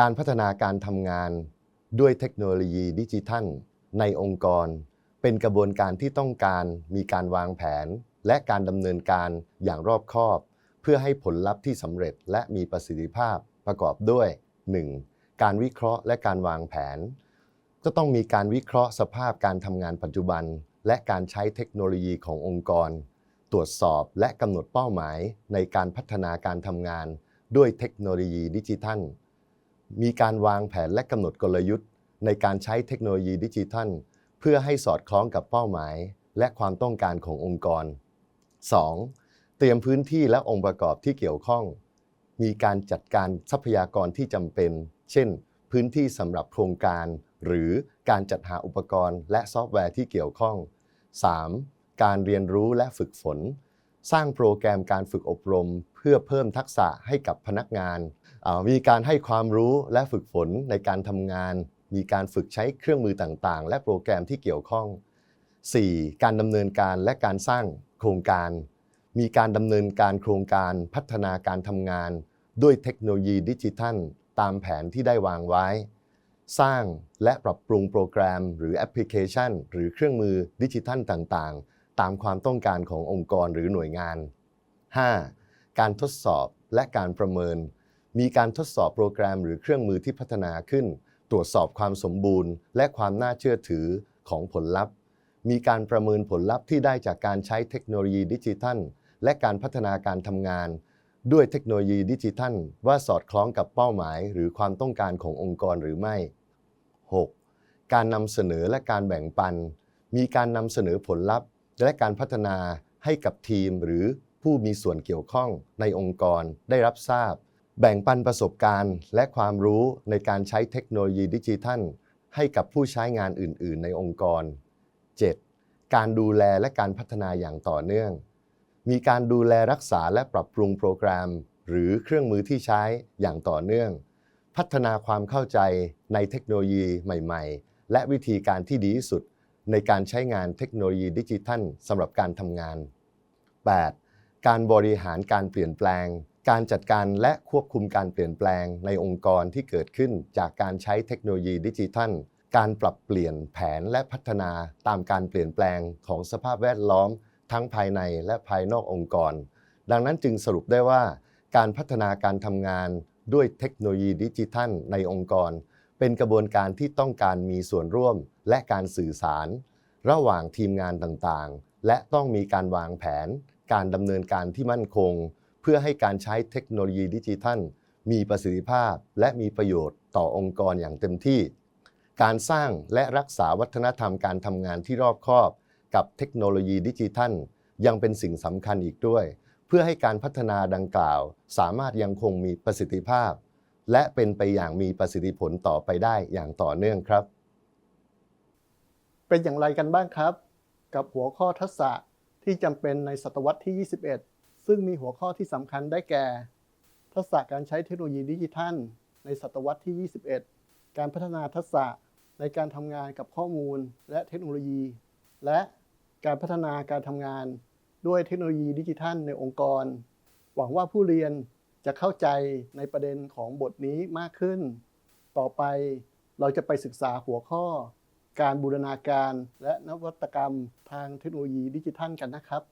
การพัฒนาการทำงานด้วยเทคโนโลยีดิจิทัล ในองค์กร เป็นกระบวนการที่ต้องการมีการวางแผน และการดำเนินการอย่างรอบคอบ เพื่อให้ผลลัพธ์ที่สำเร็จและมีประสิทธิภาพประกอบด้วย 1. การวิเคราะห์และการวางแผน ก็ต้องมีการวิเคราะห์สภาพการทำงานปัจจุบัน และการใช้เทคโนโลยีขององค์กร ตรวจสอบและกำหนดเป้าหมายในการพัฒนาการทำงาน ด้วยเทคโนโลยีดิจิทัล มีการวางแผนและกำหนดกลยุทธ์ ในการใช้เทคโนโลยีดิจิทัล เพื่อให้สอดคล้องกับเป้าหมาย และความต้องการขององค์กร 2. เตรียมพื้นที่และองค์ประกอบที่เกี่ยวข้อง มีการจัดการทรัพยากรที่จำเป็น เช่น พื้นที่สำหรับโครงการ หรือการจัดหาอุปกรณ์ และซอฟต์แวร์ที่เกี่ยวข้อง 3. การเรียนรู้และฝึกฝน สร้างโปรแกรมการฝึกอบรม เพื่อเพิ่มทักษะให้กับพนักงาน มีการให้ความรู้และฝึกฝนในการทำงาน มีการฝึกใช้เครื่องมือต่างๆ และโปรแกรมที่เกี่ยวข้อง 4. การดำเนินการและการสร้างโครงการ มีการดำเนินการโครงการพัฒนาการทำงาน ด้วยเทคโนโลยีดิจิทัล ตามแผนที่ได้วางไว้ สร้างและปรับปรุงโปรแกรม หรือแอปพลิเคชัน หรือเครื่องมือดิจิทัลต่างๆ ตามความต้องการขององค์กรหรือหน่วยงาน 5. การทดสอบและการประเมิน มีการทดสอบโปรแกรมหรือเครื่องมือที่พัฒนาขึ้น ตรวจสอบความสมบูรณ์ และความน่าเชื่อถือของผลลัพธ์ มีการประเมินผลลัพธ์ที่ได้จากการใช้เทคโนโลยีดิจิทัล และการพัฒนาการทำงาน ด้วยเทคโนโลยีดิจิทัล ว่าสอดคล้องกับเป้าหมาย หรือความต้องการขององค์กรหรือไม่ 6. การนำเสนอและการแบ่งปัน มีการนำเสนอผลลัพธ์ และการพัฒนาให้กับทีมหรือผู้มีส่วนเกี่ยวข้องในองค์กรได้รับทราบ แบ่งปันประสบการณ์ และความรู้ในการใช้เทคโนโลยีดิจิทัล ให้กับผู้ใช้งานอื่น ๆ ในองค์กร 7. การดูแลและการพัฒนาอย่างต่อเนื่อง มีการดูแลรักษาและปรับปรุงโปรแกรม หรือเครื่องมือที่ใช้อย่างต่อเนื่อง พัฒนาความเข้าใจในเทคโนโลยีใหม่ ๆ และวิธีการที่ดีที่สุด ในการใช้งานเทคโนโลยีดิจิทัลสำหรับการทำงาน 8. การบริหารการเปลี่ยนแปลง การจัดการและควบคุมการเปลี่ยนแปลงในองค์กรที่เกิดขึ้นจากการใช้เทคโนโลยีดิจิทัล การปรับเปลี่ยนแผนและพัฒนาตามการเปลี่ยนแปลงของสภาพแวดล้อม ทั้งภายในและภายนอกองค์กร ดังนั้นจึงสรุปได้ว่า การพัฒนาการทำงานด้วยเทคโนโลยีดิจิทัลในองค์กร เป็นกระบวนการที่ต้องการมีส่วนร่วมและการสื่อสาร ระหว่างทีมงานต่างๆ และต้องมีการวางแผน การดำเนินการที่มั่นคง เพื่อให้การใช้เทคโนโลยีดิจิทัล มีประสิทธิภาพ และมีประโยชน์ต่อองค์กรอย่างเต็มที่ การสร้างและรักษาวัฒนธรรมการทำงานที่รอบคอบ กับเทคโนโลยีดิจิทัล ยังเป็นสิ่งสำคัญอีกด้วย เพื่อให้การพัฒนาดังกล่าว สามารถยังคงมีประสิทธิภาพ และเป็นไปอย่างมีประสิทธิผลต่อไปได้อย่างต่อเนื่องครับ เป็นอย่างไรกันบ้างครับ กับหัวข้อทักษะที่จำเป็นในศตวรรษที่ 21 ซึ่งมีหัวข้อที่สำคัญได้แก่ ทักษะการใช้เทคโนโลยีดิจิทัล ในศตวรรษที่ 21 การพัฒนาทักษะในการทำงานกับข้อมูลและเทคโนโลยี และการพัฒนาการทำงานด้วยเทคโนโลยีดิจิทัลในองค์กร หวังว่าผู้เรียน จะเข้าใจในประเด็นของบทนี้มากขึ้น ต่อไปเราจะไปศึกษาหัวข้อ การบูรณาการและนวัตกรรมทางเทคโนโลยีดิจิทัลกันนะครับ